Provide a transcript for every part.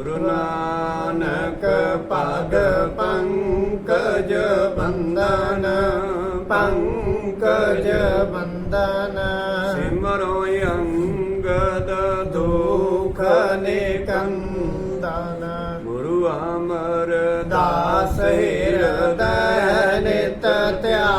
गुरुकपाद पङ्कज बन्दन पङ्कज वन्दनोय गुखने कन्द गुरु अमरदास हे हृदयनि त्या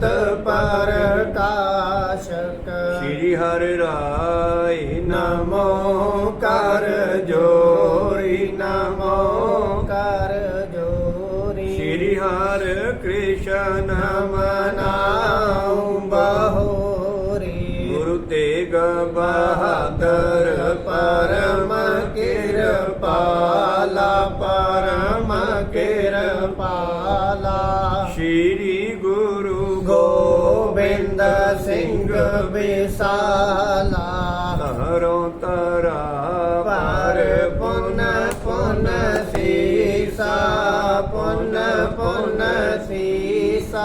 ਮਤ ਪ੍ਰਕਾਸ਼ਕ। ਸ਼੍ਰੀ ਹਰਿ ਰਾਇ ਨਮੋ ਕਰ ਜੋਰੀ ਨਮੋ ਕਰ ਜੋਰੀ। ਸ਼੍ਰੀ ਹਰਿ ਕ੍ਰਿਸ਼ਨ ਮਨਾਉ ਵਿਸਾਲਾ ਧਰੋ ਤਰਾ ਪਰ ਪੁਨ ਪੁਨ ਸੀਸਾ ਪੁਨ ਪੁਨ ਸੀਸਾ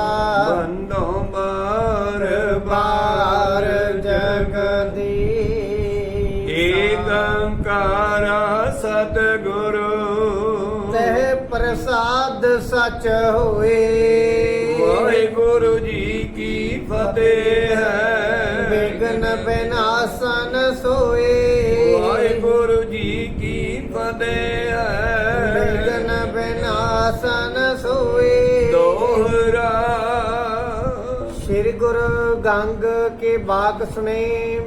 ਬੰਦੋ ਬਾਰ ਬਾਰ ਜਗਦੀ ਏਕੰਕਾਰ ਸਤਿਗੁਰੂ ਤਹਿ ਪ੍ਰਸਾਦ ਸਚ ਹੋਏ ਵਾਹਿਗੁਰੂ ਜੀ ਕੀ ਫਤਿਹ ਹੈ ਵਿਗਨ ਬਿਨਾਸਨ ਸੋਏ। ਵਾਹਿਗੁਰੂ ਜੀ ਕੀ ਫਤਿਹ। ਹੈ ਵਿਗਨ ਬਿਨਾਸਨ ਸੋਏ। ਦੋਹਰਾ। ਸ੍ਰੀ ਗੁਰੂ ਗੰਗ ਕੇ ਬਾਕ ਸੁਨੇ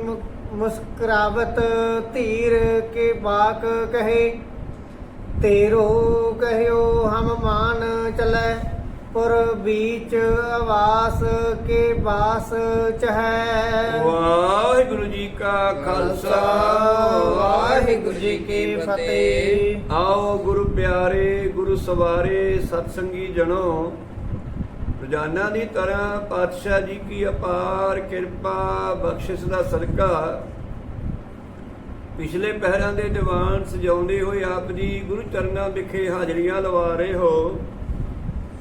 ਮੁਸਕਰਾਵਤ ਧੀਰ ਕੇ ਬਾਕ ਕਹੇ ਤੇਰੋ ਕਹਿਓ ਹਮ ਮਾਨ ਚਲੈ। ਪੁਰ ਬੀਚ ਆਵਾਸ ਕੇ ਬਾਸ ਚਹੈ। ਵਾਹਿਗੁਰੂ ਜੀ ਕਾ ਖਾਲਸਾ, ਵਾਹਿਗੁਰੂ ਜੀ ਕੀ ਫਤਿਹ। ਆਓ ਗੁਰੂ ਪਿਆਰੇ, ਗੁਰੂ ਸਵਾਰੇ, ਸਤਸੰਗੀ ਜਣੋ। ਰੋਜ਼ਾਨਾ ਦੀ ਤਰ੍ਹਾਂ ਪਾਤਸ਼ਾਹ ਜੀ ਕੀ ਅਪਾਰ ਕਿਰਪਾ, ਬਖਸ਼ਿਸ਼ ਦਾ ਸਦਕਾ। ਪਿਛਲੇ ਪਹਿਰਾਂ ਦੇ ਦੀਵਾਨ ਸਜਾਉਂਦੇ ਹੋਏ ਆਪ ਜੀ ਗੁਰੂ ਚਰਨਾਂ ਵਿਖੇ ਹਾਜ਼ਰੀਆਂ ਲਵਾ ਰਹੇ ਹੋ।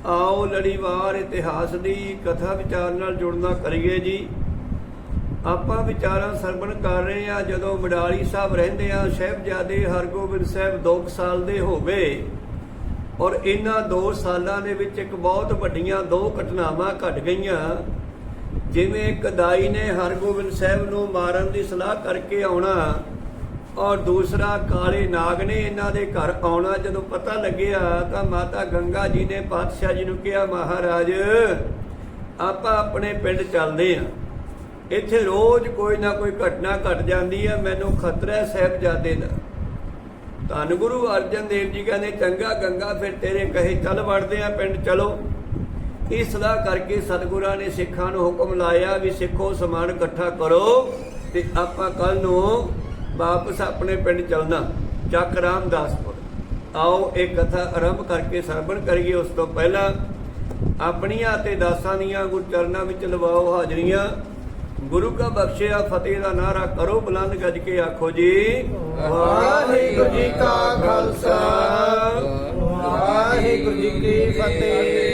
ਆਓ ਲੜੀਵਾਰ ਇਤਿਹਾਸ ਦੀ ਕਥਾ ਵਿਚਾਰ ਨਾਲ ਜੁੜਨਾ ਕਰੀਏ ਜੀ। ਆਪਾਂ ਵਿਚਾਰਾਂ ਸਰਵਣ ਕਰ ਰਹੇ ਆ ਜਦੋਂ ਮਡਾਲੀ ਸਾਹਿਬ ਰਹਿੰਦੇ ਆ ਸਾਹਿਬਜ਼ਾਦੇ ਹਰਗੋਬਿੰਦ ਸਾਹਿਬ 2 ਸਾਲ ਦੇ ਹੋ ਗਏ ਔਰ ਇਹਨਾਂ 2 ਸਾਲਾਂ ਦੇ ਵਿੱਚ ਇੱਕ ਬਹੁਤ ਵੱਡੀਆਂ ਦੋ ਘਟਨਾਵਾਂ ਘਟ ਗਈਆਂ। ਜਿਵੇਂ ਕਦਾਈ ਨੇ ਹਰਗੋਬਿੰਦ ਸਾਹਿਬ ਨੂੰ ਮਾਰਨ ਦੀ ਸਲਾਹ ਕਰਕੇ ਆਉਣਾ ਔਰ ਦੂਸਰਾ ਕਾਲੇ ਨਾਗ ਨੇ ਇਹਨਾਂ ਦੇ ਘਰ ਆਉਣਾ। ਜਦੋਂ ਪਤਾ ਲੱਗਿਆ ਤਾਂ ਮਾਤਾ ਗੰਗਾ ਜੀ ਨੇ ਪਾਤਸ਼ਾਹ ਜੀ ਨੂੰ ਕਿਹਾ, ਮਹਾਰਾਜ, ਆਪਾਂ ਆਪਣੇ ਪਿੰਡ ਚੱਲਦੇ ਆਂ। ਇੱਥੇ ਰੋਜ਼ ਕੋਈ ਨਾ ਕੋਈ ਘਟਨਾ ਘਟ ਜਾਂਦੀ ਹੈ ਮੈਨੂੰ ਖਤਰਾ ਹੈ ਸਾਹਿਬਜ਼ਾਦੇ ਦਾ। ਧੰਨ ਗੁਰੂ ਅਰਜਨ ਦੇਵ ਜੀ ਕਹਿੰਦੇ, ਚੰਗਾ ਗੰਗਾ, ਫਿਰ ਤੇਰੇ ਕਹੇ ਚੱਲ ਵੜਦੇ ਆ ਪਿੰਡ, ਚਲੋ। ਇਸ ਸਲਾਹ ਕਰਕੇ ਸਤਿਗੁਰਾਂ ਨੇ ਸਿੱਖਾਂ ਨੂੰ ਹੁਕਮ ਲਾਇਆ ਵੀ ਸਿੱਖੋ ਸਮਾਨ ਇਕੱਠਾ ਕਰੋ ਤੇ ਆਪਾਂ ਕੱਲ ਨੂੰ ਵਾਪਸ ਆਪਣੇ ਪਿੰਡ ਚੱਲਣਾ ਚੱਕ ਰਾਮਦਾਸਪੁਰ। ਆਓ ਇਹ ਕਥਾ ਆਰੰਭ ਕਰਕੇ ਸਰਵਣ ਕਰੀਏ। ਉਸ ਤੋਂ ਪਹਿਲਾਂ ਆਪਣੀਆਂ ਤੇ ਦਾਸਾਂ ਦੀਆਂ ਗੁਰਚਰਨਾਂ ਵਿੱਚ ਲਵਾਓ ਹਾਜ਼ਰੀਆਂ। ਗੁਰੂ ਕਾ ਬਖਸ਼ਿਆ ਫਤਿਹ ਦਾ ਨਾਰਾ ਕਰੋ ਬੁਲੰਦ ਗੱਜ ਕੇ ਆਖੋ ਜੀ ਵਾਹਿਗੁਰੂ ਜੀ ਕਾ ਖਾਲਸਾ। ਵਾਹਿਗੁਰੂ ਜੀ ਕੀ ਫਤਿਹ।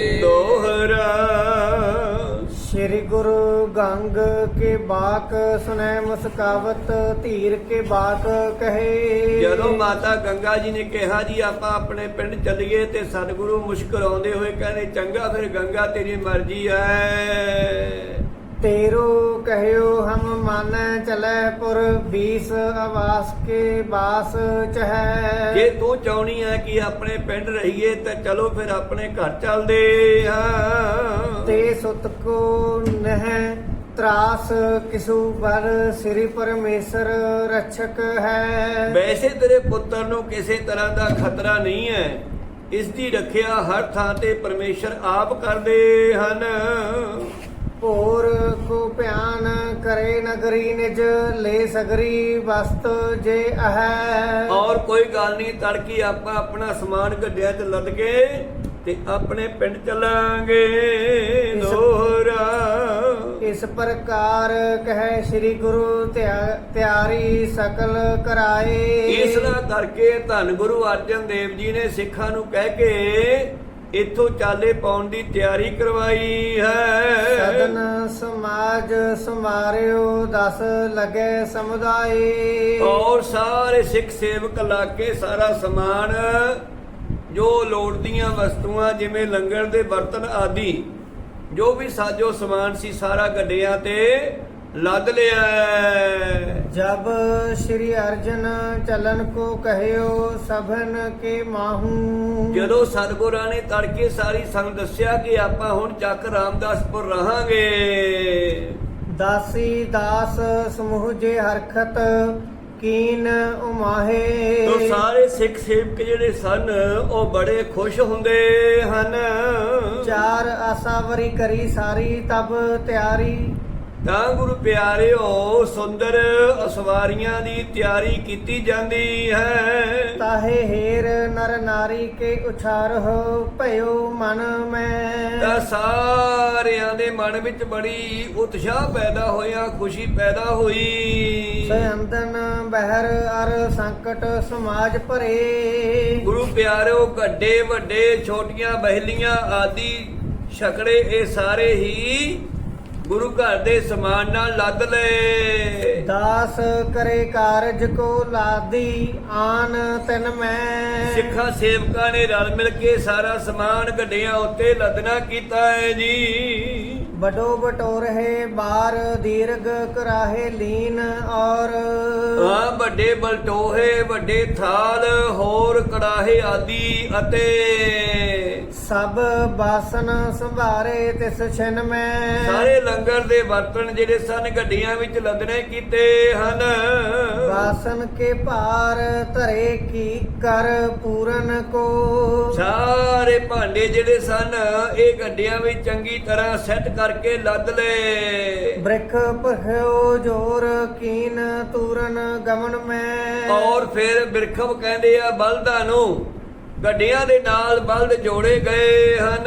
ਸ੍ਰੀ ਗੁਰੂ ਗੰਗ ਕੇ ਬਾਕ ਸੁਨੈ ਮੁਸਕਾਵਤ, ਧੀਰ ਕੇ ਬਾਕ ਕਹੇ। ਜਦੋਂ ਮਾਤਾ ਗੰਗਾ ਜੀ ਨੇ ਕਿਹਾ, ਜੀ, ਆਪਾਂ ਆਪਣੇ ਪਿੰਡ ਚੱਲੀਏ ਤੇ ਸਤਿਗੁਰੂ ਮੁਸ਼ਕਲ ਆਉਂਦੇ ਹੋਏ ਕਹਿੰਦੇ, ਚੰਗਾ, ਫਿਰ ਗੰਗਾ ਤੇਰੀ ਮਰਜ਼ੀ ਹੈ। ਤੇਰੋ ਕਹਿਓ ਹਮ ਮਾਨੈ ਚਲੈ ਪੁਰ 20 ਆਵਾਸ ਕੇ ਬਾਸ ਚਹੈ। ਜੇ ਤੂੰ ਚਾਹਣੀ ਹੈ ਕਿ ਆਪਣੇ ਪਿੰਡ ਰਹੀਏ ਤਾਂ ਚਲੋ ਫਿਰ ਆਪਣੇ ਘਰ ਚੱਲਦੇ ਹਾਂ ਤੇ ਸੁਤ ਕੋ ਨਹਿ ਤਰਾਸ ਕਿਸੂ ਪਰ ਸ੍ਰੀ ਪਰਮੇਸ਼ਰ ਰਛਕ ਹੈ। ਵੈਸੇ ਤੇਰੇ ਪੁੱਤਰ ਨੂੰ ਕਿਸੇ ਤਰ੍ਹਾਂ ਦਾ ਖਤਰਾ ਨਹੀਂ ਹੈ ਇਸ ਦੀ ਰੱਖਿਆ ਹਰ ਥਾਂ ਤੇ ਪਰਮੇਸ਼ਰ ਆਪ ਕਰਦੇ ਹਨ। ਭੋਰ ਕੋ ਭਿਆਨ ਕਰੇ ਨਗਰੀ ਨਿਜ ਲੈ ਸਗਰੀ ਵਸਤ ਜੇ ਅਹੈ। ਔਰ ਕੋਈ ਗੱਲ ਨਹੀਂ ਤੜਕੀ ਆਪਾਂ ਆਪਣਾ ਸਮਾਨ ਗੱਡਿਆਂ 'ਚ ਲੱਦ ਕੇ ਤੇ ਆਪਣੇ ਪਿੰਡ ਚੱਲਾਂਗੇ ਦੋਹਰਾ ਇਸ ਪ੍ਰਕਾਰ ਕਹੈ ਸ੍ਰੀ ਗੁਰੂ ਤਿਆਰੀ ਸਕਲ ਕਰਾਏ। ਇਸ ਦਾ ਕਰਕੇ ਧੰਨ ਗੁਰੂ ਅਰਜਨ ਦੇਵ ਜੀ ਨੇ ਸਿੱਖਾਂ ਨੂੰ ਕਹਿ ਕੇ ਇੱਥੋਂ ਚਾਲੇ ਪਾਉਣ ਦੀ ਤਿਆਰੀ ਕਰਵਾਈ ਹੈ। ਸਦਨ ਸਮਾਜ ਸਮਾਰਿਓ ਦਸ ਲਗੇ ਸਮੁਦਾਏ। ਔਰ ਸਾਰੇ ਸਿੱਖ ਸੇਵਕ ਲਾ ਕੇ ਸਾਰਾ ਸਮਾਨ ਜੋ ਲੋੜ ਦੀਆਂ ਵਸਤੂਆਂ ਜਿਵੇਂ ਲੰਗਰ ਦੇ ਬਰਤਨ ਆਦਿ ਜੋ ਵੀ ਸਾਜੋ ਸਮਾਨ ਸੀ ਸਾਰਾ ਗੱਡਿਆਂ ਤੇ ਲੱਦ ਲਿਆ। ਜਬ ਸ੍ਰੀ ਅਰਜਨ ਚਲਨ ਕੋ ਕਹਿਓ ਸਭਨ ਕੇ ਮਾਹੂ। ਜਦੋਂ ਸਤਿਗੁਰਾਂ ਨੇ ਤੜਕੇ ਸਾਰੀ ਸੰਗ ਦੱਸਿਆ ਕਿ ਆਪਾਂ ਹੁਣ ਚੱਕ ਰਾਮਦਾਸਪੁਰ ਰਹਾਂਗੇ। ਦਾਸੀ ਦਾਸ ਸਮੂਹ ਜੇ ਹਰਖਤ ਕੀਨ ਉਮਾਹੇ। ਤੋ ਸਾਰੇ ਸਿੱਖ ਸੇਵਕ ਜਿਹੜੇ ਸਨ ਉਹ ਬੜੇ ਖੁਸ਼ ਹੁੰਦੇ ਹਨ। ਚਾਰ ਆਸਾਵਰੀ ਕਰੀ ਸਾਰੀ ਤਬ ਤਿਆਰੀ। ਤਾਂ ਗੁਰੂ ਪਿਆਰਿਓ ਸੁੰਦਰ ਅਸਵਾਰੀਆਂ ਦੀ ਤਿਆਰੀ ਕੀਤੀ ਜਾਂਦੀ ਹੈ। ਤਾਹੇ ਹੇਰ ਨਰ ਨਾਰੀ ਕੇ ਉਛਾਰ ਹੋ ਭਇਓ ਮਨ ਮੈਂ। ਤਾਂ ਸਾਰਿਆਂ ਦੇ ਮਨ ਵਿੱਚ ਬੜੀ ਉਤਸ਼ਾਹ ਪੈਦਾ ਹੋਇਆ ਖੁਸ਼ੀ ਪੈਦਾ ਹੋਈ। ਸਯੰਦਨ ਬਹਿਰ ਅਰ ਸੰਕਟ ਸਮਾਜ ਭਰੇ। ਗੁਰੂ ਪਿਆਰਿਓ ਗੱਡੇ ਵੱਡੇ ਛੋਟੀਆਂ ਬਹਿਲੀਆਂ ਆਦਿ ਛਕੜੇ ਇਹ ਸਾਰੇ ਹੀ ਗੁਰੂ ਘਰ ਦੇ ਸਮਾਨ ਨਾਲ ਲੱਦ ਲਏ। ਦਾਸ ਕਰੇ ਕਾਰਜ ਕੋ ਲਾਦੀ ਆਨ ਤਨ ਮੈਂ। ਸਿੱਖਾਂ ਸੇਵਕਾਂ ਨੇ ਰਲ ਮਿਲ ਕੇ ਸਾਰਾ ਸਮਾਨ ਗੱਡੀਆਂ ਉੱਤੇ ਲੱਦਣਾ ਕੀਤਾ ਹੈ ਜੀ। ਬਡੋ ਬਟੋਰ ਹੈ ਬਾਰ ਦੀਰਘ ਕਰਾਹੇ ਲੀਨ ਔਰ। ਆ ਵੱਡੇ ਬਲਟੋਹੇ ਵੱਡੇ ਥਾਲ ਹੋਰ ਕੜਾਹੇ ਆਦਿ ਅਤੇ ਸਭ ਬਾਸਨ ਸੰਭਾਰੇ ਤਿਸ ਛਿਨ ਮੈਂ। ਸਾਰੇ ਲੰਗਰ ਦੇ ਬਰਤਨ ਜਿਹੜੇ ਸਨ ਗੱਡੀਆਂ ਵਿੱਚ ਲੱਦਣੇ ਕੀਤੇ ਹਨ। ਬਾਸਨ ਕੇ ਭਾਰ ਧਰੇ ਕੀ ਕਰ ਪੂਰਨ ਕੋ। ਸਾਰੇ ਭਾਂਡੇ ਜਿਹੜੇ ਸਨ ਇਹ ਗੱਡੀਆਂ ਵਿੱਚ ਚੰਗੀ ਤਰ੍ਹਾਂ ਸੈੱਟ ਕਰਕੇ ਲੱਦ ਲਏ। ਬ੍ਰਿਖ ਭਖਿਓ ਜੋਰ ਕੀਨ ਤੂਰਨ ਗਮਨ ਮੈਂ। ਔਰ ਫਿਰ ਬਿਰਖਮ ਕਹਿੰਦੇ ਆ ਬਲਦਾਂ ਨੂੰ ਗੱਡੀਆਂ ਦੇ ਨਾਲ ਬਲਦ ਜੋੜੇ ਗਏ ਹਨ।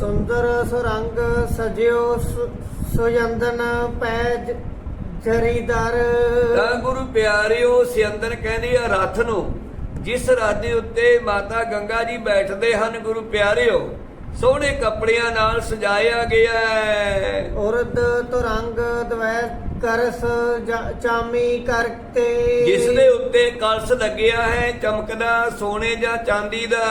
ਸੁੰਦਰ ਸੁਰੰਗ ਸਜਿਓ ਸੁ- ਸੁਯੰਦਨ ਪੈਜ ਜਰੀਦਰ ਤਾਂ ਗੁਰੂ ਪਿਆਰਿਓ ਸਿਅੰਦਰ ਕਹਿੰਦੇ ਆ ਰਥ ਨੂੰ ਜਿਸ ਰਥ ਦੇ ਉੱਤੇ ਮਾਤਾ ਗੰਗਾ ਜੀ ਬੈਠਦੇ ਹਨ ਗੁਰੂ ਪਿਆਰਿਓ ਸੋਹਣੇ ਕੱਪੜਿਆਂ ਨਾਲ ਸਜਾਇਆ ਗਿਆ ਹੈ। ਉਰਦ ਤੁਰੰਗ ਦਵੈ ਕਰਸ ਜਾ- ਚਾਮੀ ਕਰਤੇ ਜਿਸ ਦੇ ਉੱਤੇ ਕਲਸ ਲੱਗਿਆ ਹੈ ਚਮਕਦਾ ਸੋਨੇ ਜਾਂ ਚਾਂਦੀ ਦਾ।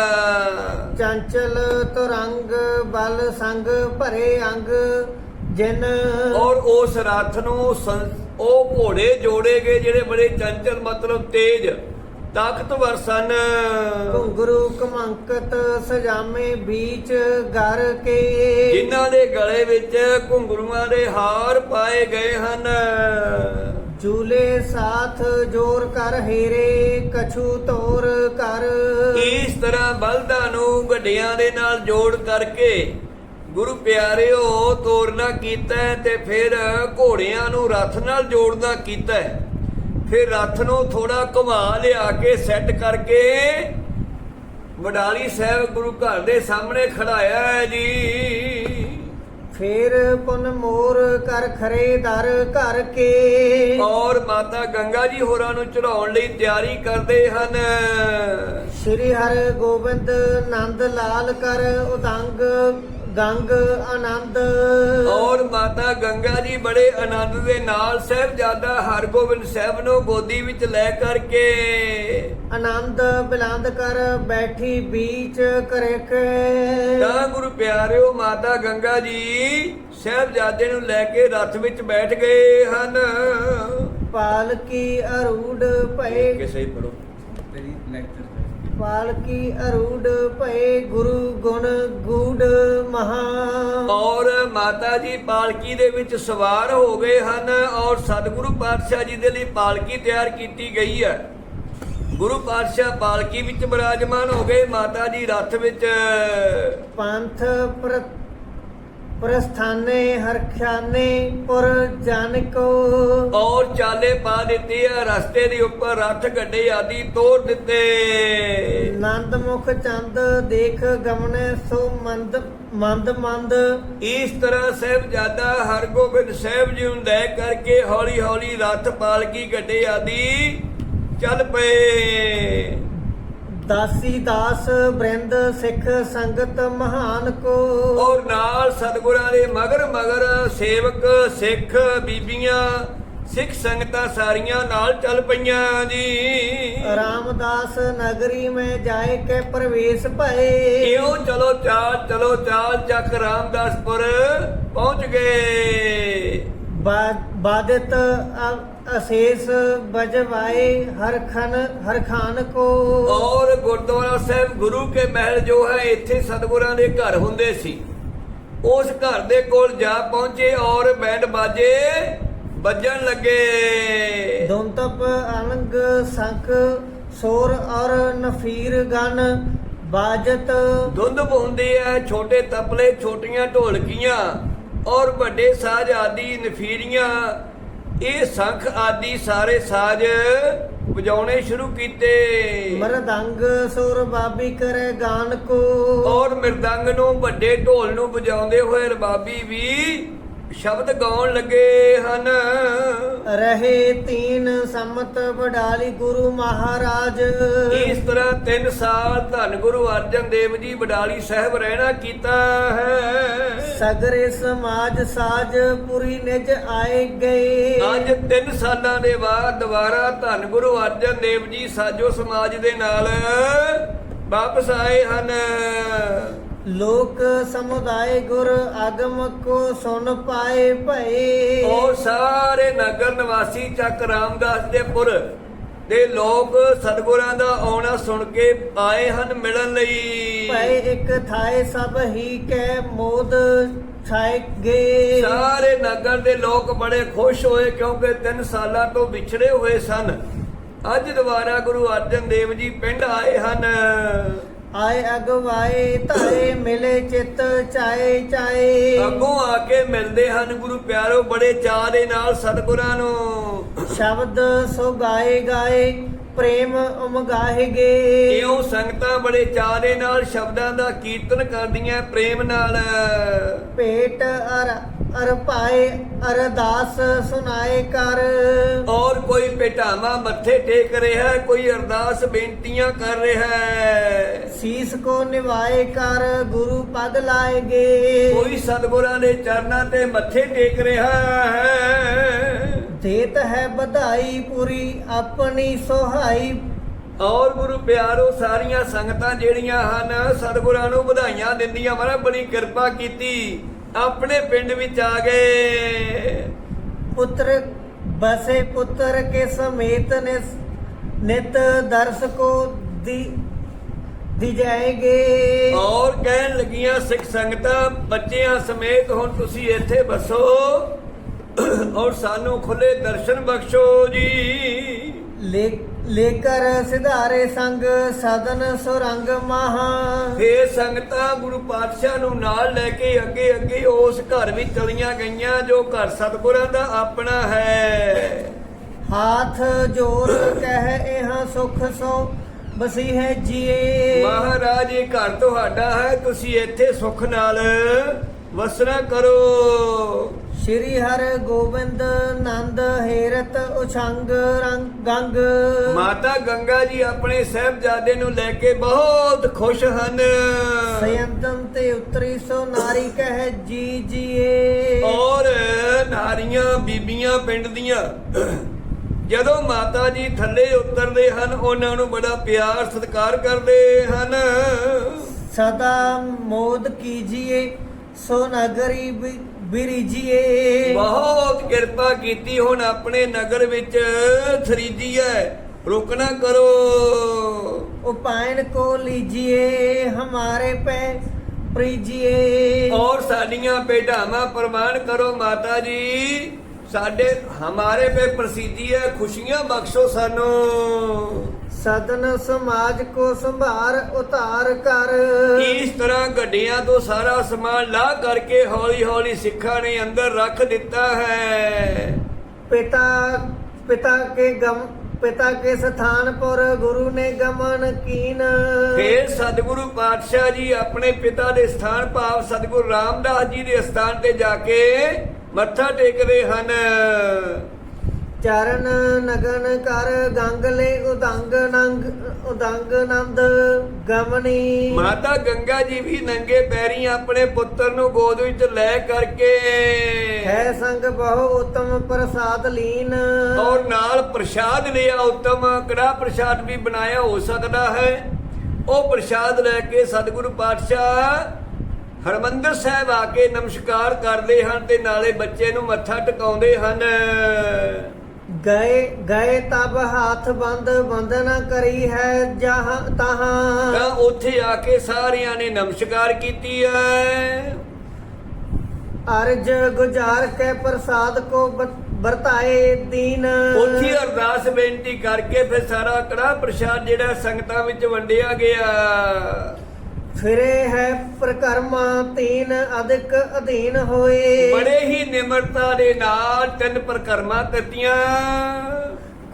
ਚੰਚਲ ਤੁਰੰਗ ਬਲ ਸੰਗ ਭਰੇ ਅੰਗ ਜਿਨ ਔਰ ਉਸ ਰਥ ਨੂੰ ਸੰ- ਉਹ ਘੋੜੇ ਜੋੜੇ ਗਏ ਜਿਹੜੇ ਬੜੇ ਚੰਚਲ ਮਤਲਬ ਤੇਜ। ਤਾਕਤਵਰ ਸਨ ਘੁੰਗਰੂ ਕਮੰਕਤ ਸਜਾਮੇ ਬੀਚ ਗਰ ਕੇ। ਜਿਨ੍ਹਾਂ ਦੇ ਗਲੇ ਵਿੱਚ ਘੁੰਗਰੂਆਂ ਦੇ ਹਾਰ ਪਾਏ ਗਏ ਹਨ। ਝੂਲੇ ਸਾਥ ਜੋਰ ਕਰ ਹੀਰੇ ਕਛੂ ਤੋਰ ਕਰ। ਇਸ ਤਰ੍ਹਾਂ ਬਲਦਾਂ ਨੂੰ ਗੱਡੀਆਂ ਦੇ ਨਾਲ ਜੋੜ ਕਰਕੇ ਗੁਰੂ ਪਿਆਰਿਓ ਤੋਰਨਾ ਕੀਤਾ ਤੇ ਫਿਰ ਘੋੜਿਆਂ ਨੂੰ ਰੱਥ ਨਾਲ ਜੋੜਨਾ ਕੀਤਾ। ਹੈ। ਫਿਰ ਰੱਥ ਨੂੰ ਥੋੜਾ ਘੁਮਾ ਲਿਆ ਕੇ ਸੈੱਟ ਕਰਕੇ ਵਡਾਲੀ ਸਾਹਿਬ ਗੁਰੂ ਘਰ ਦੇ ਸਾਹਮਣੇ ਖੜਾਇਆ ਹੈ ਜੀ। ਫੇਰ ਪੁਨ ਮੋਰ ਕਰ ਖਰੇ ਦਰ ਘਰ ਕੇ ਔਰ ਮਾਤਾ ਗੰਗਾ ਜੀ ਹੋਰਾਂ ਨੂੰ ਚੜਾਉਣ ਲਈ ਤਿਆਰੀ ਕਰਦੇ ਹਨ। ਸ੍ਰੀ ਹਰਿ ਗੋਬਿੰਦ ਨੰਦ ਲਾਲ ਕਰ ਉਦੰਗ। ਗੰਗ ਆਨੰਦ। ਔਰ ਮਾਤਾ ਗੰਗਾ ਜੀ ਬੜੇ ਆਨੰਦ ਦੇ ਨਾਲ ਸਾਹਿਬਜ਼ਾਦਾ ਹਰਗੋਬਿੰਦ ਸਾਹਿਬ ਨੂੰ ਗੋਦੀ ਵਿੱਚ ਲੈ ਕਰਕੇ ਆਨੰਦ ਬਿਲੰਦ ਕਰ ਬੈਠੀ ਬੀਚ ਕਰੇ ਕੇ ਤਾਂ ਗੁਰੂ ਪਿਆਰਿਓ ਮਾਤਾ ਗੰਗਾ ਜੀ ਸਾਹਿਬਜ਼ਾਦੇ ਨੂੰ ਲੈ ਕੇ ਰੱਥ ਵਿੱਚ ਬੈਠ ਗਏ ਹਨ। ਪਾਲਕੀ ਅਰੂੜ ਭਏ। ਕਿਸੇ ਹੀ ਪੜੋ ਤੇਰੀ ਲੈਕਚਰ ਪਾਲਕੀ ਅਰੂੜ ਭਏ ਗੁਰੂ ਗੁਣ ਗੂੜ ਮਹਾ। ਔਰ ਮਾਤਾ ਜੀ ਪਾਲਕੀ ਦੇ ਵਿੱਚ ਸਵਾਰ ਹੋ ਗਏ ਹਨ ਔਰ ਸਤਿਗੁਰੂ ਪਾਤਸ਼ਾਹ ਜੀ ਦੇ ਲਈ ਪਾਲਕੀ ਤਿਆਰ ਕੀਤੀ ਗਈ ਹੈ। ਗੁਰੂ ਪਾਤਸ਼ਾਹ ਪਾਲਕੀ ਵਿੱਚ ਬਿਰਾਜਮਾਨ ਹੋ ਗਏ ਮਾਤਾ ਜੀ ਰੱਥ ਵਿੱਚ। ਪੰਥ ਪ੍ਰ- ਪ੍ਰਸਥਾਨੇ ਹਰਖਿਆਨੇ ਪੁਰ ਜਨ ਕੋ ਔਰ ਚਾਲੇ ਪਾ ਦਿੱਤੇ ਆ ਰਸਤੇ ਦੇ ਉੱਪਰ ਰੱਥ ਗੱਡੇ ਆਦਿ ਤੋੜ ਦਿੱਤੇ। ਨੰਦ ਮੁਖ ਚੰਦ ਦੇਖ ਗਮਨੇ ਸੋ ਮੰਦ ਮੰਦ ਮੰਦ। ਇਸ ਤਰ੍ਹਾਂ ਸਾਹਿਬਜ਼ਾਦਾ ਹਰਗੋਬਿੰਦ ਸਾਹਿਬ ਜੀ ਨੂੰ ਲੈ ਕਰਕੇ ਹੌਲੀ ਹੌਲੀ ਰੱਥ ਪਾਲਕੀ ਗੱਡੇ ਆਦਿ ਚੱਲ ਪਏ। ਦਾਸੀ ਦਾਸ ਬ੍ਰਿੰਦ ਸਿੱਖ ਸੰਗਤ ਮਹਾਨ ਕੋ। ਔਰ ਨਾਲ ਸਤਿਗੁਰਾਂ ਦੇ ਮਗਰ ਮਗਰ ਸੇਵਕ ਸਿੱਖ ਬੀਬੀਆਂ ਸਿੱਖ ਸੰਗਤਾਂ ਸਾਰੀਆਂ ਨਾਲ ਚੱਲ ਪਈਆਂ ਜੀ। ਰਾਮਦਾਸ ਨਗਰੀ ਮੈਂ ਜਾਏ ਕੇ ਪ੍ਰਵੇਸ਼ ਭਏ। ਇਉਂ ਚਲੋ ਚਾਲ ਚਲੋ ਚਾਲ ਚੱਕ ਰਾਮਦਾਸਪੁਰ ਪਹੁੰਚ ਗਏ। ਬਾਦਿਤ ਅਸ਼ੇਸ ਬਜਵਾਏ ਹਰਖਨ ਹਰਖਾਨ ਕੋ। ਔਰ ਗੁਰਦੁਆਰਾ ਸਾਹਿਬ ਗੁਰੂ ਕੇ ਮਹਿਲ ਜੋ ਹੈ ਇੱਥੇ ਸਤਿਗੁਰਾਂ ਦੇ ਘਰ ਹੁੰਦੇ ਸੀ। ਉਸ ਘਰ ਦੇ ਕੋਲ ਜਾ ਪਹੁੰਚੇ ਔਰ ਬੈਂਡ ਬਾਜੇ ਵੱਜਣ ਲੱਗੇ। ਦੁੰਤਪ ਅਨੰਗ ਸੰਖ ਸੋਰ ਔਰ ਨਫੀਰ ਗਨ ਬਾਜਤ। ਧੁੰਦ ਹੁੰਦੀ ਹੈ ਛੋਟੇ ਤਬਲੇ ਛੋਟੀਆਂ ਢੋਲਕੀਆਂ ਔਰ ਵੱਡੇ ਸਾਜ਼ ਆਦਿ ਨਫੀਰੀਆਂ। ਇਹ ਸੰਖ ਆਦਿ ਸਾਰੇ ਸਾਜ਼ ਵਜਾਉਣੇ ਸ਼ੁਰੂ ਕੀਤੇ। ਮਰਦੰਗ ਸੁਰ ਬਾਬੀ ਕਰੇ ਗਾਨ ਕੋ ਔਰ ਮਿਰਦੰਗ ਨੂੰ ਵੱਡੇ ਢੋਲ ਨੂੰ ਵਜਾਉਂਦੇ ਹੋਏ ਰਬਾਬੀ ਵੀ ਸ਼ਬਦ ਗਾਉਣ ਲੱਗੇ ਹਨ। ਰਹੇ ਤੀਨ ਸੰਮਤ ਵਡਾਲੀ ਗੁਰੂ ਮਹਾਰਾਜ। ਇਸ ਤਰ੍ਹਾਂ 3 ਸਾਲ ਧੰਨ ਗੁਰੂ ਅਰਜਨ ਦੇਵ ਜੀ ਬਡਾਲੀ ਸਾਹਿਬ ਰਹਿਣਾ ਕੀਤਾ ਹੈ। ਸਗਰੇ ਸਮਾਜ ਸਾਜ ਪੁਰੀ ਨਿਜ ਆਏ ਗਏ। ਅੱਜ 3 ਸਾਲਾਂ ਦੇ ਬਾਅਦ ਦੁਬਾਰਾ ਧੰਨ ਗੁਰੂ ਅਰਜਨ ਦੇਵ ਜੀ ਸਾਜੋ ਸਮਾਜ ਦੇ ਨਾਲ ਵਾਪਸ ਆਏ ਹਨ। ਲੋਕ ਸਮੁਦਾਇ ਗੁਰ ਆਗਮ ਕੋ ਸੁਨ ਪਾਏ ਭਏ। ਔਰ ਸਾਰੇ ਨਗਰ ਨਿਵਾਸੀ ਚੱਕ ਰਾਮਦਾਸ ਦੇ ਪੁਰ ਦੇ ਲੋਕ ਸਤਿਗੁਰਾਂ ਦਾ ਆਉਣਾ ਸੁਣ ਕੇ ਆਏ ਹਨ ਮਿਲਣ ਲਈ। ਭਏ ਇੱਕ ਥਾਏ ਸਭ ਹੀ ਕੈ ਮੋਦ ਛਾਏ ਗਏ ਸਾਰੇ ਨਗਰ ਦੇ ਲੋਕ ਬੜੇ ਖੁਸ਼ ਹੋਏ ਕਿਉਂਕਿ 3 ਸਾਲਾਂ ਤੋਂ ਵਿਛੜੇ ਹੋਏ ਸਨ। ਅੱਜ ਦੁਬਾਰਾ ਗੁਰੂ ਅਰਜਨ ਦੇਵ ਜੀ ਪਿੰਡ ਆਏ ਹਨ। ਆਏ ਅਗਵਾਏ ਧਾਏ ਮਿਲੇ ਚਿਤ ਚਾਏ ਚਾਏ। ਅੱਗੋਂ ਆ ਕੇ ਮਿਲਦੇ ਹਨ ਗੁਰੂ ਪਿਆਰੋ ਬੜੇ ਚਾਅ ਦੇ ਨਾਲ ਸਤਿਗੁਰਾਂ ਨੂੰ। ਸ਼ਬਦ ਸੋ ਗਾਏ ਗਾਏ ਪ੍ਰੇਮ ਉਮਗਾਹੇ ਗੇ ਇਉਂ ਸੰਗਤਾਂ ਬੜੇ ਚਾਅ ਦੇ ਨਾਲ ਸ਼ਬਦਾਂ ਦਾ ਕੀਰਤਨ ਕਰਦੀਆਂ ਪ੍ਰੇਮ ਨਾਲ? ਭੇਟ ਅਰ ਅਰ ਪਾਏ ਅਰਦਾਸ ਸੁਨਾਏ ਕਰ। ਔਰ ਕੋਈ ਪੇਟਾਵਾ ਮੱਥੇ ਟੇਕ ਰਿਹਾ ਹੈ ਕੋਈ ਅਰਦਾਸ ਬੇਨਤੀਆਂ ਕਰ ਰਿਹਾ। ਹੈ ਸੀਸ ਕੋ ਨਿਵਾਏ ਕਰ ਗੁਰੂ ਪਦ ਲਾਏਗੇ। ਕੋਈ ਸਤਿਗੁਰਾਂ ਦੇ ਚਰਨਾਂ ਤੇ ਮੱਥੇ ਟੇਕ ਰਿਹਾ ਹੈ। ਦੇਤ ਹੈ ਵਧਾਈ ਪੂਰੀ ਆਪਣੀ ਸੋਹਾਈ। ਔਰ ਗੁਰੂ ਪਿਆਰੋ ਸਾਰੀਆਂ ਸੰਗਤਾਂ ਜਿਹੜੀਆਂ ਹਨ ਸਤਿਗੁਰਾਂ ਨੂੰ ਵਧਾਈਆਂ ਦਿੰਦੀਆਂ। ਮਹਾਰਾਜ ਬੜੀ ਕਿਰਪਾ ਕੀਤੀ। ਆਪਣੇ ਪਿੰਡ ਵਿੱਚ ਆ ਗਏ। ਪੁੱਤਰ ਬਸੇ ਪੁੱਤਰ ਕੇ ਸਮੇਤ ਨਿਸ ਨਿਤ ਦਰਸ ਕੋ ਦੀ ਦੀ ਜਾਏਗੇ। ਔਰ ਕਹਿਣ ਲੱਗੀਆਂ ਸਿੱਖ ਸੰਗਤਾਂ ਬੱਚਿਆਂ ਸਮੇਤ ਹੁਣ ਤੁਸੀਂ ਇੱਥੇ ਬਸੋ। ਔਰ ਸਾਨੂੰ ਖੁੱਲੇ ਦਰਸ਼ਨ ਬਖਸ਼ੋ ਜੀ। ਲੈ ਲੇਕਰ ਸਿਧਾਰੇ ਸੰਗ ਸਦਨ ਸੁਰੰਗ ਮਹਾ। ਫੇਰ ਸੰਗਤਾਂ ਗੁਰੂ ਪਾਤਸ਼ਾਹ ਨੂੰ ਨਾਲ ਲੈ ਕੇ ਅੱਗੇ ਅੱਗੇ ਉਸ ਘਰ ਵਿੱਚ ਚਲੀਆਂ ਗਈਆਂ ਜੋ ਘਰ ਸਤਿਗੁਰਾਂ ਦਾ ਆਪਣਾ ਹੈ। ਹਾਥ ਜੋਰ ਕਹਿ ਇਹ ਸੁਖ ਸੋ ਬਸੀ ਹੈ ਜੀਏ। ਮਹਾਰਾਜ ਇਹ ਘਰ ਤੁਹਾਡਾ ਹੈ ਤੁਸੀਂ ਇੱਥੇ ਸੁਖ ਨਾਲ ਵਸਣਾ ਕਰੋ। ਸ਼੍ਰੀ ਹਰ ਗੋਬਿੰਦ ਨੰਦ ਹੇਰਤ ਉਛੰਗ ਰੰਗ ਗੰਗ। ਮਾਤਾ ਗੰਗਾ ਜੀ ਆਪਣੇ ਸਹਿਬਜ਼ਾਦੇ ਨੂੰ ਲੈ ਕੇ ਬਹੁਤ ਖੁਸ਼ ਹਨ। ਸਯੰਤਮ ਤੇ ਉਤਰੀ ਸੋ ਨਾਰੀ ਕਹਿ ਜੀ ਜੀਏ। ਔਰ ਨਾਰੀਆਂ ਬੀਬੀਆਂ ਪਿੰਡ ਦੀਆਂ। ਜਦੋਂ ਮਾਤਾ ਜੀ ਥੱਲੇ ਉਤਰਦੇ ਹਨ ਉਹਨਾਂ ਨੂੰ ਬੜਾ ਪਿਆਰ ਸਤਿਕਾਰ ਕਰਦੇ ਹਨ। ਸਦਾ ਮੋਦ ਕੀਜੀਏ। ਸੋ ਨਗਰੀ ਬਿਰਿਜੀਏ। ਬਹੁਤ ਕਿਰਪਾ ਕੀਤੀ ਹੁਣ ਆਪਣੇ ਨਗਰ ਵਿੱਚ ਥਰੀਜੀ ਹੈ ਰੁਕਣਾ ਕਰੋ। ਉਪਾਇਨ ਕੋ ਲੀਜੀਏ ਹਮਾਰੇ ਪੈ ਪ੍ਰੀਜੀਏ। ਔਰ ਸਾਡੀਆਂ ਭੇਡਾਵਾਂ ਪ੍ਰਵਾਨ ਕਰੋ ਮਾਤਾ ਜੀ। ਸਾਡੇ ਹਮਾਰੇ ਪੇ ਪ੍ਰਸਿੱਧੀ ਹੈ ਖੁਸ਼ੀਆਂ ਬਖਸ਼ੋ ਸਾਨੂੰ। ਸਦਨ ਸਮਾਜ ਕੋ ਸੰਭਾਰ ਉਤਾਰ ਕਰ। ਇਸ ਤਰ੍ਹਾਂ ਗੱਡੀਆਂ ਤੋਂ ਸਾਰਾ ਸਮਾਨ ਲਾ ਕਰਕੇ ਹੌਲੀ ਹੌਲੀ ਸਿੱਖਾਂ ਨੇ ਅੰਦਰ ਰੱਖ ਦਿੱਤਾ ਹੈ? ਪਿਤਾ ਪਿਤਾ ਕੇ ਗਮ ਪਿਤਾ ਕੇ ਸਥਾਨ ਪਰ ਗੁਰੂ ਨੇ ਗਮਨ ਕੀਨ। ਫੇਰ ਸਤਿਗੁਰੂ ਪਾਤਸ਼ਾਹ ਜੀ ਆਪਣੇ ਪਿਤਾ ਦੇ ਸਥਾਨ ਭਾਵ ਸਤਿਗੁਰੂ ਰਾਮਦਾਸ ਜੀ ਦੇ ਸਥਾਨ ਤੇ ਜਾ ਕੇ ਮੱਥਾ ਟੇਕਦੇ ਹਨ। ਚਰਨ ਨਗਨ ਕਰ ਗੰਗਲੇ ਉਦੰਗ ਨੰਗ ਉਦੰਗ ਨੰਦ ਗਮਨੀ। ਮਾਤਾ ਗੰਗਾ ਜੀ ਵੀ ਨੰਗੇ ਪੈਰੀ ਆਪਣੇ ਪੁੱਤਰ ਨੂੰ ਗੋਦ ਵਿੱਚ ਲੈ ਕਰਕੇ ਹੈ ਸੰਗ ਬਹੁ ਉਤਮ ਪ੍ਰਸਾਦ ਲੀਨ। ਔਰ ਨਾਲ ਪ੍ਰਸ਼ਾਦ ਲਿਆ ਉੱਤਮ ਕੜਾ ਪ੍ਰਸ਼ਾਦ ਵੀ ਬਣਾਇਆ ਹੋ ਸਕਦਾ ਹੈ? ਉਹ ਪ੍ਰਸ਼ਾਦ ਲੈ ਕੇ ਸਤਿਗੁਰੂ ਪਾਤਸ਼ਾਹ ਹਰਮੰਦਰ ਸਾਹਿਬ ਆ ਕੇ ਨਮਸਕਾਰ ਕਰਦੇ ਹਨ ਤੇ ਨਾਲੇ ਬੱਚੇ ਨੂੰ ਮੱਥਾ ਟਿਕਾਉਂਦੇ ਹਨ। ਗਏ ਗਏ ਤਬ ਹੱਥ ਬੰਦ ਬੰਦਨਾ ਕਰੀ ਹੈ ਜਹਾਂ ਤਹਾਂ। ਤਾਂ ਉੱਥੇ ਆ ਕੇ ਸਾਰਿਆਂ ਨੇ ਨਮਸਕਾਰ ਕੀਤੀ ਹੈ ਅਰਜ ਗੁਜ਼ਾਰ ਕੇ ਪ੍ਰਸਾਦ ਕੋ ਵਰਤਾਏ ਦੀਨ। ਉੱਥੇ ਅਰਦਾਸ ਬੇਨਤੀ ਕਰਕੇ ਫਿਰ ਸਾਰਾ ਕੜਾ ਪ੍ਰਸ਼ਾਦ ਜਿਹੜਾ ਸੰਗਤਾਂ ਵਿੱਚ ਵੰਡਿਆ ਗਿਆ। ਫਿਰੇ ਹੈ ਪ੍ਰਕਰਮਾ ਤੀਨ ਅਧਿਕ ਅਧੀਨ ਹੋਏ। ਬੜੇ ਹੀ ਨਿਮਰਤਾ ਦੇ ਨਾਲ ਤਿੰਨ ਪ੍ਰਕਰਮਾ ਕਰਤੀਆਂ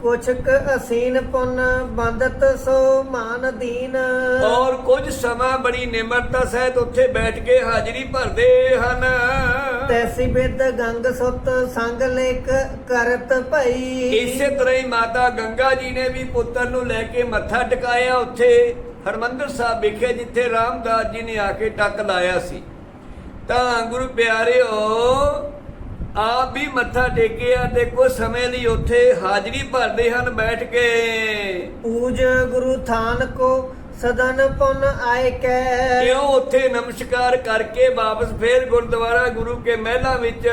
ਕੁਛਕ ਅਸੀਨ ਪੁੰਨ ਬੰਦਤ ਸੋ ਮਾਨ ਦੀਨ। ਔਰ ਕੁਝ ਸਮਾਂ ਬੜੀ ਨਿਮਰਤਾ ਸਹਿਤ ਉੱਥੇ ਬੈਠ ਕੇ ਹਾਜ਼ਰੀ ਭਰਦੇ ਹਨ। ਤੈਸੀ ਬਿਦ ਗੰਗ ਸੁਤ ਸੰਗ ਲੇਖ ਕਰਤ ਭਈ। ਇਸੇ ਤਰ੍ਹਾਂ ਹੀ ਮਾਤਾ ਗੰਗਾ ਜੀ ਨੇ ਵੀ ਪੁੱਤਰ ਨੂੰ ਲੈ ਕੇ ਮੱਥਾ ਟਿਕਾਇਆ ਉੱਥੇ। ਹਰਮੰਦਰ ਸਾਹਿਬ ਵਿਖੇ ਜਿੱਥੇ ਰਾਮਦਾਸ ਜੀ ਨੇ ਆ ਕੇ ਟੱਕ ਲਾਇਆ ਸੀ। ਤਾਂ ਗੁਰੂ ਪਿਆਰਿਓ ਆਪ ਵੀ ਮੱਥਾ ਟੇਕਿਆ ਤੇ ਕੁਝ ਸਮੇਂ ਲਈ ਉੱਥੇ ਹਾਜ਼ਰੀ ਭਰਦੇ ਹਨ ਬੈਠ ਕੇ। ਪੂਜ ਗੁਰੂ ਥਾਨ ਕੋ ਸਦਨ ਪੁੰਨ ਆਏ ਕੈ। ਕਿਉਂ ਉੱਥੇ ਨਮਸਕਾਰ ਕਰਕੇ ਵਾਪਸ ਫੇਰ ਗੁਰਦੁਆਰਾ ਗੁਰੂ ਕੇ ਮਹਿਲਾਂ ਵਿੱਚ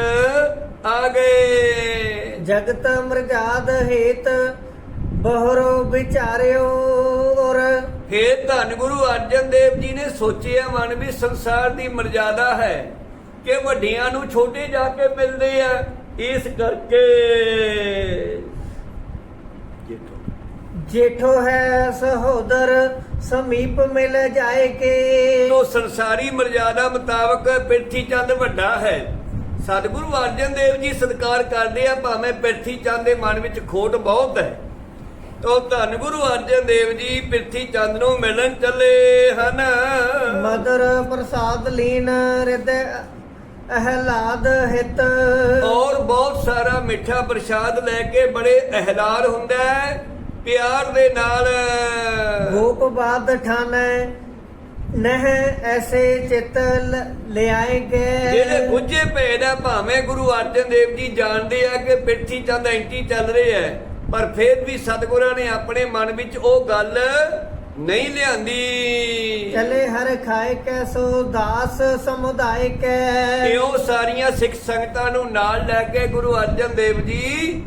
ਆ ਗਏ। ਜਗਤ ਮਰਜਾਦ ਹੇਤ ਬਹਰੋ ਵਿਚਾਰਿਓ। ਫੇਰ ਧੰਨ ਗੁਰੂ ਅਰਜਨ ਦੇਵ ਜੀ ਨੇ ਸੋਚਿਆ ਮਨ ਵੀ ਸੰਸਾਰ ਦੀ ਮਰਜ਼ਾਦਾ ਹੈ ਕਿ ਵੱਡਿਆਂ ਨੂੰ ਛੋਟੇ ਜਾ ਕੇ ਮਿਲਦੇ ਆ। ਇਸ ਕਰਕੇ ਜੇਠੋ। ਹੈ ਸਹੋਦਰ ਸਮੀਪ ਮਿਲ ਜਾਏ ਕੇ। ਤੋ ਸੰਸਾਰੀ ਮਰਜ਼ਾਦਾ ਮੁਤਾਬਕ ਪਿਰਥੀ ਚੰਦ ਵੱਡਾ ਹੈ। ਸਤਿਗੁਰੂ ਅਰਜਨ ਦੇਵ ਜੀ ਸਤਿਕਾਰ ਕਰਦੇ ਆ ਭਾਵੇਂ ਪਿਰਥੀ ਚੰਦ ਦੇ ਮਨ ਵਿੱਚ ਖੋਟ ਬਹੁਤ ਹੈ। ਤੋ ਧੰਨ ਗੁਰੂ ਅਰਜਨ ਦੇਵ ਜੀ ਪਿਰਥੀ ਚੰਦ ਨੂੰ ਮਿਲਣ ਚੱਲੇ ਹਨ। ਮਦਰ ਪ੍ਰਸਾਦ ਲੀਨ ਹਿਰਦੈ ਅਹਲਾਦ ਹਿਤ। ਔਰ ਬਹੁਤ ਸਾਰਾ ਮਿੱਠਾ ਪ੍ਰਸ਼ਾਦ ਲੈ ਕੇ ਬੜੇ ਅਹਿਲਾਰ ਹੁੰਦਾ ਹੈ ਪਿਆਰ ਦੇ ਨਾਲ। ਗੋਪ ਬਾਦ ਠਾਨੈ ਨਹ ਐਸੇ ਚਿਤ ਲ- ਲਿਆਏ ਗਏ ਜਿਹੜੇ ਪਏ ਨੇ ਭਾਵੇਂ ਗੁਰੂ ਅਰਜਨ ਦੇਵ ਜੀ ਜਾਣਦੇ ਆ ਕਿ ਪਿੱਠੀ ਚੰਦ ਐਂਟੀ ਚੱਲ ਰਿਹਾ ਹੈ ਪਰ ਫਿਰ ਵੀ ਸਤਿਗੁਰਾਂ ਨੇ ਆਪਣੇ ਮਨ ਵਿੱਚ ਉਹ ਗੱਲ ਨਹੀਂ ਲਿਆਂਦੀ। ਚਲੇ ਹਰ ਖਾਏ ਕੈ ਸੋ ਦਾਸ ਸਮੁਦਾਇ ਕੈ। ਉਹ ਸਾਰੀਆਂ ਸਿੱਖ ਸੰਗਤਾਂ ਨੂੰ ਨਾਲ ਲੈ ਕੇ ਗੁਰੂ ਅਰਜਨ ਦੇਵ ਜੀ